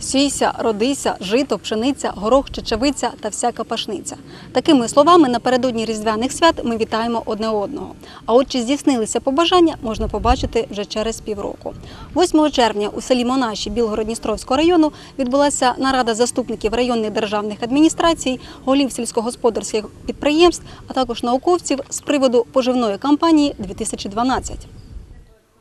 Сійся, родися, жито, пшениця, горох, чечевиця та всяка пашниця. Такими словами напередодні різдвяних свят ми вітаємо одне одного. А от чи здійснилися побажання, можна побачити вже через півроку. 8 червня у селі Монаші Білгород-Дністровського району відбулася нарада заступників районних державних адміністрацій, голів сільськогосподарських підприємств, а також науковців з приводу поживної кампанії 2012.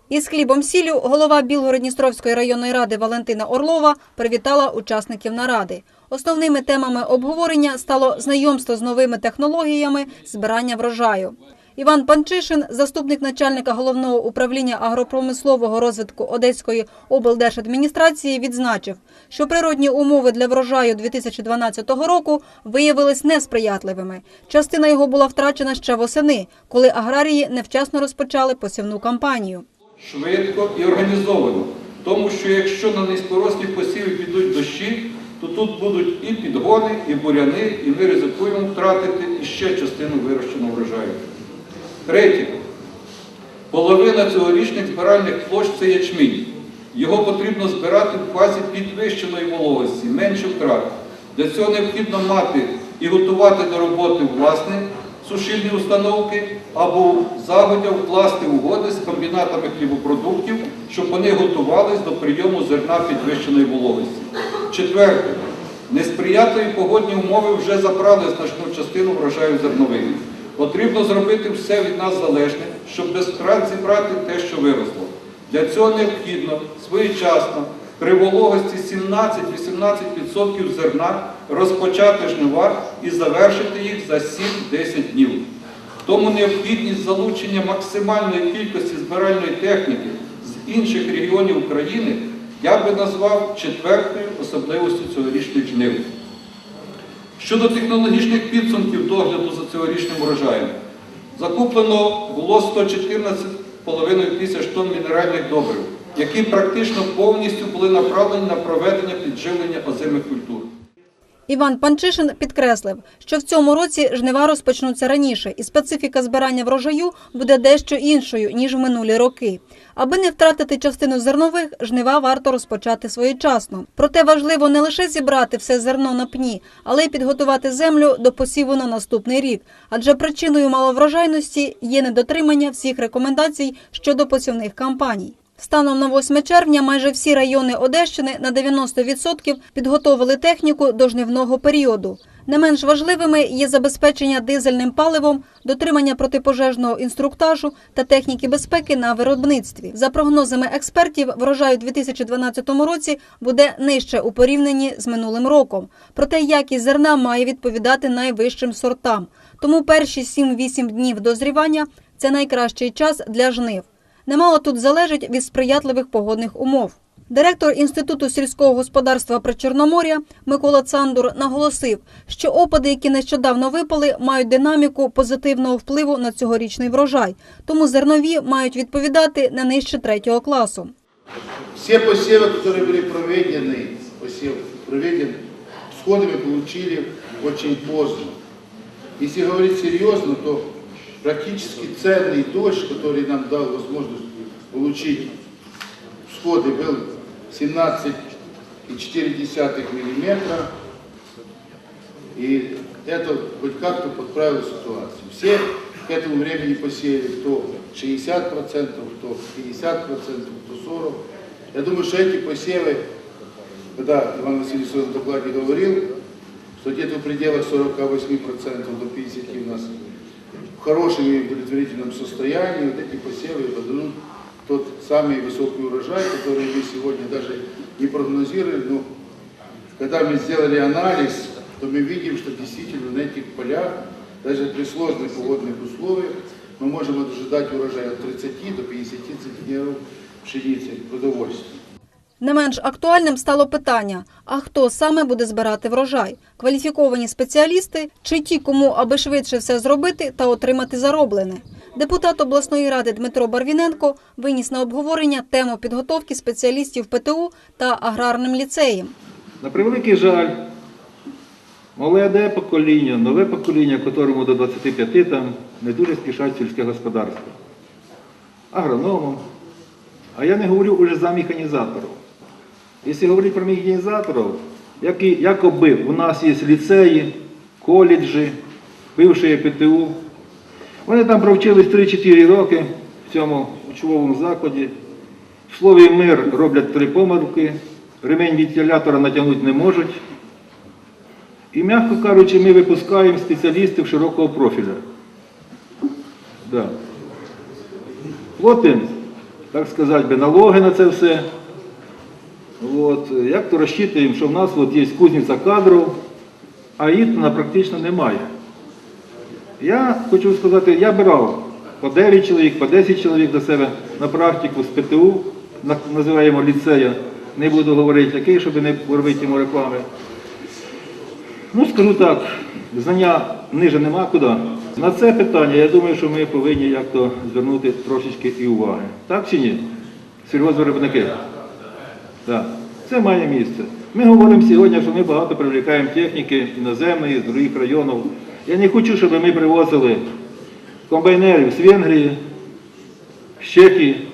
Із хлібом сіллю голова Білгород-Дністровської районної ради Валентина Орлова привітала учасників наради. Основними темами обговорення стало знайомство з новими технологіями збирання врожаю. Іван Панчишин, заступник начальника головного управління агропромислового розвитку Одеської облдержадміністрації, відзначив, що природні умови для врожаю 2012 року виявились несприятливими. Частина його була втрачена ще восени, коли аграрії невчасно розпочали посівну кампанію. Швидко і організовано. Тому що якщо на низькорослі посіви підуть дощі, то тут будуть і підгони, і буряни, і ми ризикуємо втратити іще частину вирощеного врожаю. Третє. Половина цьогорічних збиральних площ це ячмінь. Його потрібно збирати в фазі підвищеної вологості, менше втрат. Для цього необхідно мати і готувати до роботи власні сушильні установки або загодя вкласти угоди з комбінатами хлібопродуктів, щоб вони готувались до прийому зерна підвищеної вологості. Четверте. Несприятливі погодні умови вже забрали значну частину врожаю зерновини. Потрібно зробити все від нас залежне, щоб без втрат зібрати те, що виросло. Для цього необхідно своєчасно при вологості 17-18% зерна розпочати жнива і завершити їх за 7-10 днів. Тому необхідність залучення максимальної кількості збиральної техніки з інших регіонів України я би назвав четвертою особливостю цьогорічних жнив. Щодо технологічних підсумків догляду за цьогорічним урожаєм, закуплено було 114,5 тисяч тонн мінеральних добрив, які практично повністю були направлені на проведення підживлення озимих культур. Іван Панчишин підкреслив, що в цьому році жнива розпочнуться раніше, і специфіка збирання врожаю буде дещо іншою ніж в минулі роки. Аби не втратити частину зернових, жнива варто розпочати своєчасно. Проте важливо не лише зібрати все зерно на пні, але й підготувати землю до посіву на наступний рік. Адже причиною маловрожайності є недотримання всіх рекомендацій щодо посівних кампаній. Станом на 8 червня майже всі райони Одещини на 90% підготовили техніку до жнивного періоду. Не менш важливими є забезпечення дизельним паливом, дотримання протипожежного інструктажу та техніки безпеки на виробництві. За прогнозами експертів, врожай у 2012 році буде нижче у порівнянні з минулим роком. Проте якість зерна має відповідати найвищим сортам. Тому перші 7-8 днів дозрівання це найкращий час для жнив. Немало тут залежить від сприятливих погодних умов. Директор Інституту сільського господарства Причорномор'я Микола Цандур наголосив, що опади, які нещодавно випали, мають динаміку позитивного впливу на цьогорічний врожай, тому зернові мають відповідати не нижче третього класу. Все посевы, которые были проведены, посев проведен, всходы мы получили очень поздно. Если говорить серьезно, то практически ценный дождь, который нам дал возможность получить всходы, был 17,4 мм. И это хоть как-то подправило ситуацию. Все к этому времени посеяли кто 60%, кто 50%, кто 40%. Я думаю, что эти посевы, когда Иван Васильевич в докладе говорил, что где-то в пределах 48% до 50% у нас в хорошем и удовлетворительном состоянии, вот эти посевы дадут тот самый высокий урожай, который мы сегодня даже не прогнозировали, но когда мы сделали анализ, то мы видим, что действительно на этих полях, даже при сложных погодных условиях, мы можем ожидать урожай от 30 до 50 центнеров пшеницы продовольствия. Не менш актуальним стало питання: а хто саме буде збирати врожай? Кваліфіковані спеціалісти чи ті, кому аби швидше все зробити та отримати зароблене? Депутат обласної ради Дмитро Барвіненко виніс на обговорення тему підготовки спеціалістів ПТУ та аграрним ліцеєм. На превеликий жаль, молоде покоління, нове покоління, котрому до 25 там не дуже спішать сільське господарство. Агрономом. А я не говорю уже за механізатором. Якщо говорити про механізаторів, які, якоби у нас є ліцеї, коледжі, бивші ПТУ. Вони там провчились 3-4 роки в цьому учбовому закладі. В слові мир роблять три помилки, ремень вентилятора натягнути не можуть. І, м'яко кажучи, ми випускаємо спеціалістів широкого профіля. Да. Так сказати, налоги на це все. От, як то розчитуємо, що в нас от є кузниця кадрів, а їх практично немає. Я хочу сказати, я брав по 9 чоловік, по 10 чоловік до себе на практику з ПТУ, називаємо ліцея, не буду говорити який, щоб не робити йому реклами. Ну, скажу так, знання ниже нема куди. На це питання, я думаю, що ми повинні як-то звернути трошечки і уваги. Так чи ні? Сільгоспвиробники? Так. Це має місце. Ми говоримо сьогодні, що ми багато привлікаємо техніки іноземної, з других районів. Я не хочу, щоб ми привозили комбайнерів з Венгрії, з Чехії,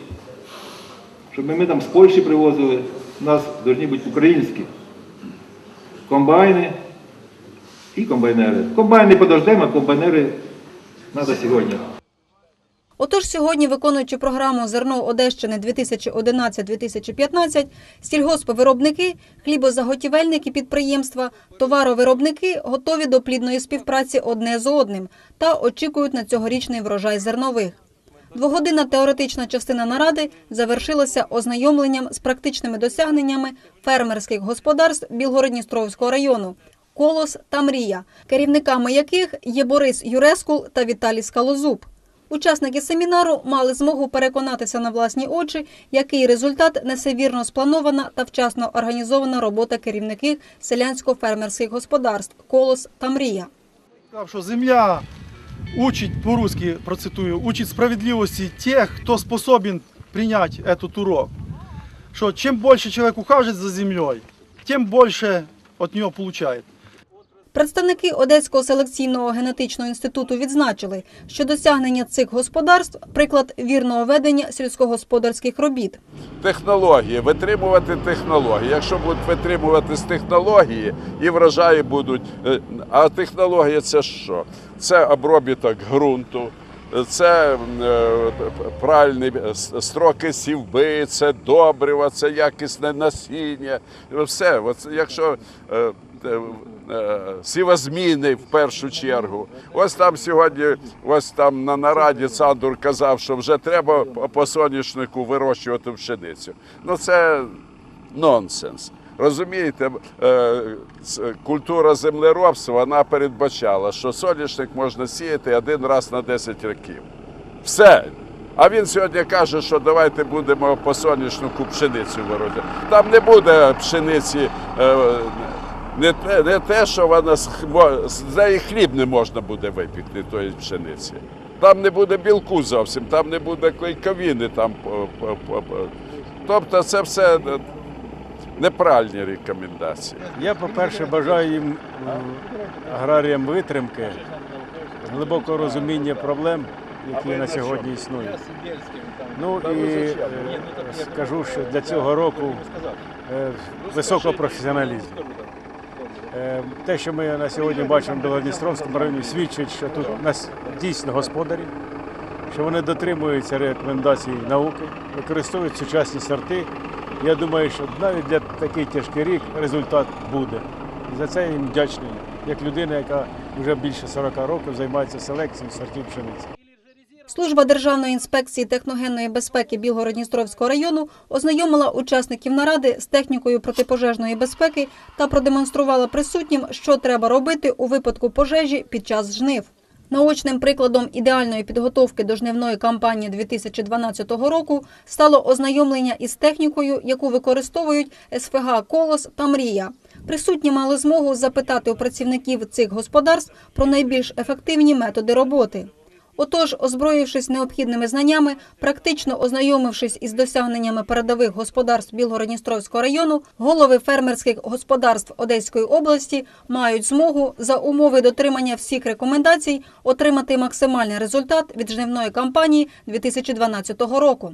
щоб ми там з Польщі привозили. У нас повинні бути українські комбайни і комбайнери. Комбайни подождемо, а комбайнери треба сьогодні. Отож, сьогодні, виконуючи програму Зерно Одещини 2011-2015, сільгоспвиробники, хлібозаготівельники підприємства, товаровиробники готові до плідної співпраці одне з одним та очікують на цьогорічний врожай зернових. Двогодинна теоретична частина наради завершилася ознайомленням з практичними досягненнями фермерських господарств Білгородністровського району Колос та Мрія, керівниками яких є Борис Юрескул та Віталій Скалозуб. Учасники семінару мали змогу переконатися на власні очі, який результат несе вірно спланована та вчасно організована робота керівників селянсько-фермерських господарств Колос та Мрія. що земля учить, по-русски процитую, учить справедливості тих, хто способен прийняти этот урок. Що чим більше чоловік ухажує за землею, тим більше від нього получає. Представники Одеського селекційного генетичного інституту відзначили, що досягнення цих господарств приклад вірного ведення сільськогосподарських робіт. технології, витримувати технології. Якщо будуть витримуватись технології, і врожаї будуть. е, А технологія це що? Це обробіток ґрунту. Це е, правильні строки сівби, це добрива, це якісне насіння. Все, якщо е, е, е, сівозміни в першу чергу. Ось там сьогодні, ось там на нараді Цандур казав, що вже треба по- соняшнику вирощувати пшеницю. Ну це нонсенс. Розумієте, е, культура землеробства вона передбачала, що соняшник можна сіяти один раз на 10 років. Все. А він сьогодні каже, що давайте будемо по соняшнику пшеницю вирощувати. Там не буде пшениці. Е, Не те, не те, що вона з неї хліб не можна буде випікти тої пшениці. Там не буде білку зовсім, там не буде клейковини. Там. Тобто це все е, неправильні рекомендації. Я, по-перше, бажаю їм аграріям витримки, глибокого розуміння проблем, які на сьогодні існують. Ну і е, скажу, що для цього року е, високого професіоналізму. Е, Те, що ми на сьогодні бачимо в Білодністровському районі, свідчить, що тут у нас дійсно господарі, що вони дотримуються рекомендацій науки, використовують сучасні сорти. Я думаю, що навіть для такий тяжкий рік результат буде. І за це я їм вдячний, як людина, яка вже більше 40 років займається селекцією сортів пшениці. Служба Державної інспекції техногенної безпеки Білгородністровського району ознайомила учасників наради з технікою протипожежної безпеки та продемонструвала присутнім, що треба робити у випадку пожежі під час жнив. Наочним прикладом ідеальної підготовки до жнивної кампанії 2012 року стало ознайомлення із технікою, яку використовують СФГ Колос та Мрія. Присутні мали змогу запитати у працівників цих господарств про найбільш ефективні методи роботи. Отож, озброївшись необхідними знаннями, практично ознайомившись із досягненнями передових господарств Білгородністровського району, голови фермерських господарств Одеської області мають змогу за умови дотримання всіх рекомендацій отримати максимальний результат від жнивної кампанії 2012 року.